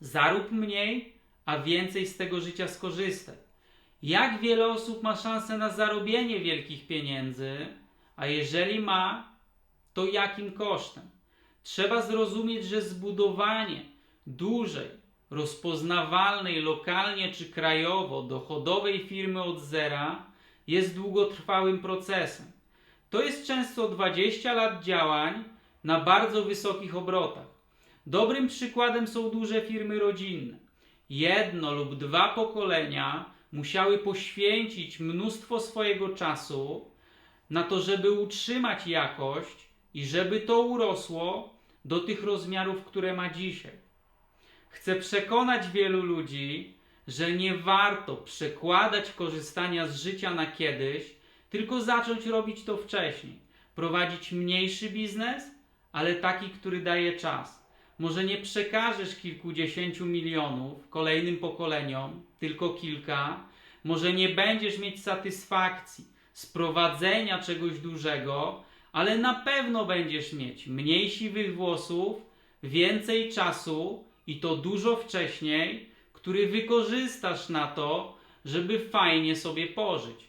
Zarób mniej, a więcej z tego życia skorzystaj. Jak wiele osób ma szansę na zarobienie wielkich pieniędzy, a jeżeli ma, to jakim kosztem? Trzeba zrozumieć, że zbudowanie dużej, rozpoznawalnej lokalnie czy krajowo dochodowej firmy od zera jest długotrwałym procesem. To jest często 20 lat działań na bardzo wysokich obrotach. Dobrym przykładem są duże firmy rodzinne. Jedno lub dwa pokolenia musiały poświęcić mnóstwo swojego czasu na to, żeby utrzymać jakość i żeby to urosło do tych rozmiarów, które ma dzisiaj. Chcę przekonać wielu ludzi, że nie warto przekładać korzystania z życia na kiedyś, tylko zacząć robić to wcześniej. Prowadzić mniejszy biznes, ale taki, który daje czas. Może nie przekażesz kilkudziesięciu milionów kolejnym pokoleniom, tylko kilka. Może nie będziesz mieć satysfakcji z prowadzenia czegoś dużego, ale na pewno będziesz mieć mniej siwych włosów, więcej czasu i to dużo wcześniej, który wykorzystasz na to, żeby fajnie sobie pożyć.